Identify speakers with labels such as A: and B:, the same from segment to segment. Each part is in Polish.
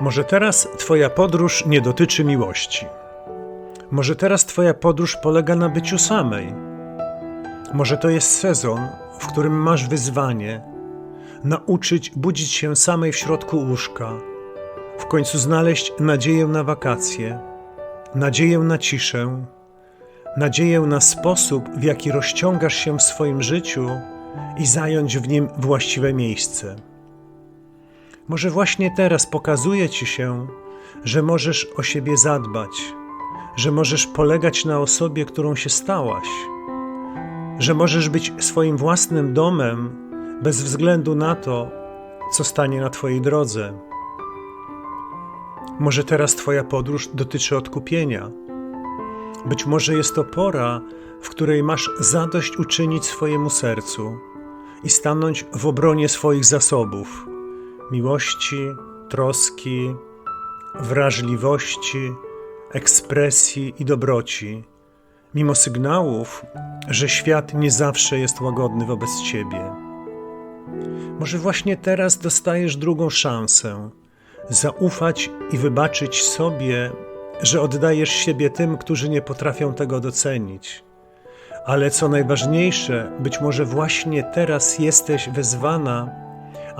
A: Może teraz Twoja podróż nie dotyczy miłości. Może teraz Twoja podróż polega na byciu samej. Może to jest sezon, w którym masz wyzwanie nauczyć budzić się samej w środku łóżka, w końcu znaleźć nadzieję na wakacje, nadzieję na ciszę, nadzieję na sposób, w jaki rozciągasz się w swoim życiu i zająć w nim właściwe miejsce. Może właśnie teraz pokazuje ci się, że możesz o siebie zadbać, że możesz polegać na osobie, którą się stałaś, że możesz być swoim własnym domem bez względu na to, co stanie na Twojej drodze. Może teraz Twoja podróż dotyczy odkupienia. Być może jest to pora, w której masz zadość uczynić swojemu sercu i stanąć w obronie swoich zasobów miłości, troski, wrażliwości, ekspresji i dobroci, mimo sygnałów, że świat nie zawsze jest łagodny wobec ciebie. Może właśnie teraz dostajesz drugą szansę zaufać i wybaczyć sobie, że oddajesz siebie tym, którzy nie potrafią tego docenić. Ale co najważniejsze, być może właśnie teraz jesteś wezwana,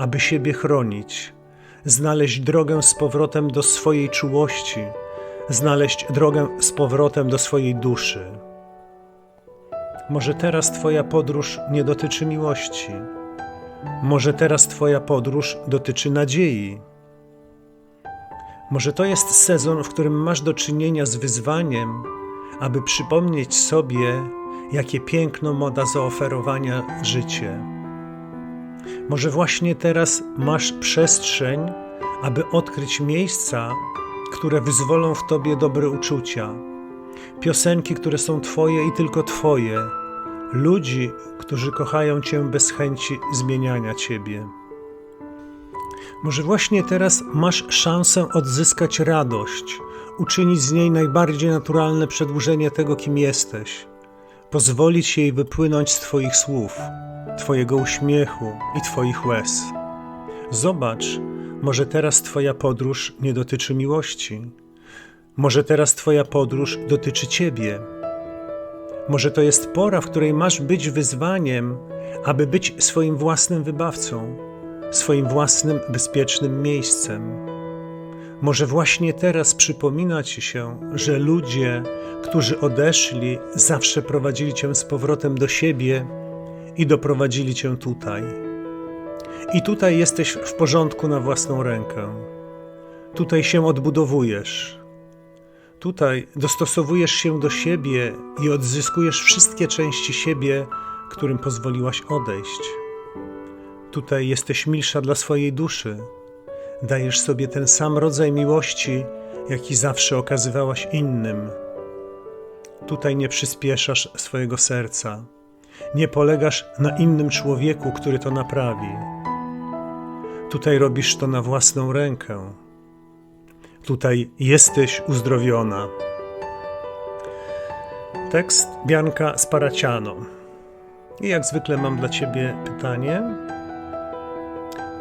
A: aby siebie chronić, znaleźć drogę z powrotem do swojej czułości, znaleźć drogę z powrotem do swojej duszy. Może teraz Twoja podróż nie dotyczy miłości. Może teraz Twoja podróż dotyczy nadziei. Może to jest sezon, w którym masz do czynienia z wyzwaniem, aby przypomnieć sobie, jakie piękno ma do zaoferowania życie. Może właśnie teraz masz przestrzeń, aby odkryć miejsca, które wyzwolą w tobie dobre uczucia, piosenki, które są Twoje i tylko Twoje, ludzi, którzy kochają Cię bez chęci zmieniania Ciebie. Może właśnie teraz masz szansę odzyskać radość, uczynić z niej najbardziej naturalne przedłużenie tego, kim jesteś, pozwolić jej wypłynąć z Twoich słów, Twojego uśmiechu i Twoich łez. Zobacz, może teraz Twoja podróż nie dotyczy miłości. Może teraz Twoja podróż dotyczy Ciebie. Może to jest pora, w której masz być wyzwaniem, aby być swoim własnym wybawcą, swoim własnym bezpiecznym miejscem. Może właśnie teraz przypomina ci się, że ludzie, którzy odeszli, zawsze prowadzili cię z powrotem do siebie i doprowadzili cię tutaj. I tutaj jesteś w porządku na własną rękę. Tutaj się odbudowujesz. Tutaj dostosowujesz się do siebie i odzyskujesz wszystkie części siebie, którym pozwoliłaś odejść. Tutaj jesteś milsza dla swojej duszy. Dajesz sobie ten sam rodzaj miłości, jaki zawsze okazywałaś innym. Tutaj nie przyspieszasz swojego serca. Nie polegasz na innym człowieku, który to naprawi. Tutaj robisz to na własną rękę. Tutaj jesteś uzdrowiona. Tekst Bianka Sparaciano. I jak zwykle mam dla Ciebie pytanie.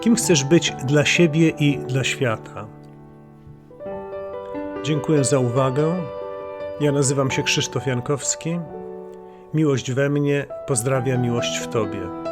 A: Kim chcesz być dla siebie i dla świata? Dziękuję za uwagę. Ja nazywam się Krzysztof Jankowski. Miłość we mnie, pozdrawia miłość w Tobie.